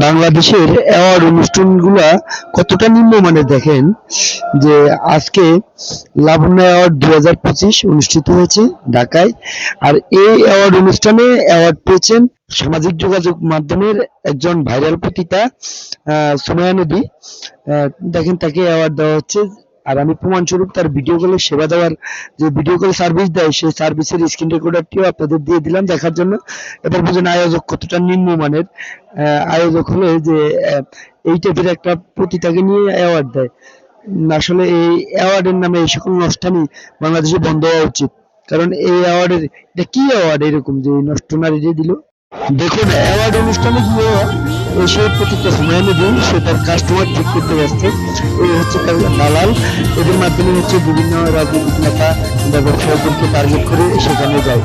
বাংলাদেশের অ্যাওয়ার্ড অনুষ্ঠানগুলা কতটা নিম্নমানের দেখেন? যে আজকে লাবণ্য অ্যাওয়ার্ড দু হাজার পঁচিশ অনুষ্ঠিত হয়েছে ঢাকায় আর এই অ্যাওয়ার্ড অনুষ্ঠানে অ্যাওয়ার্ড পেয়েছেন সামাজিক যোগাযোগ মাধ্যমের একজন ভাইরাল পতিতা আহ, সুমাইয়া নদী। দেখেন তাকে অ্যাওয়ার্ড দেওয়া হচ্ছে আর আমি প্রমাণস্বরূপ তার ভিডিও কলের সেবা দেওয়ার যে ভিডিও কল সার্ভিস দেয়, সেই সার্ভিসের স্ক্রিন রেকর্ডারটিও আপনাদের দিয়ে দিলাম দেখার জন্য। এবার বুঝেন আয়োজক কতটা নিম্নমানের। আয়োজক হলে যে এই টাইপের একটা পতিতাকে নিয়ে অ্যাওয়ার্ড দেয়। আসলে এই অ্যাওয়ার্ডের নামে এই সকল নষ্টামি বাংলাদেশে বন্ধ হওয়া উচিত। কারণ এই অ্যাওয়ার্ডের এটা কি অ্যাওয়ার্ড এরকম যে নষ্ট নারী দিল? দেখুন অ্যাওয়ার্ড অনুষ্ঠানে গিয়ে এসে প্রতিটা সময় দিন সে তার কাস্টমার ঠিক করতে ব্যস্ত। এই হচ্ছে দালাল। এদের মাধ্যমে হচ্ছে বিভিন্ন রাজনৈতিক নেতা ব্যবসায়ীদেরকে টার্গেট করে সেখানে যায়।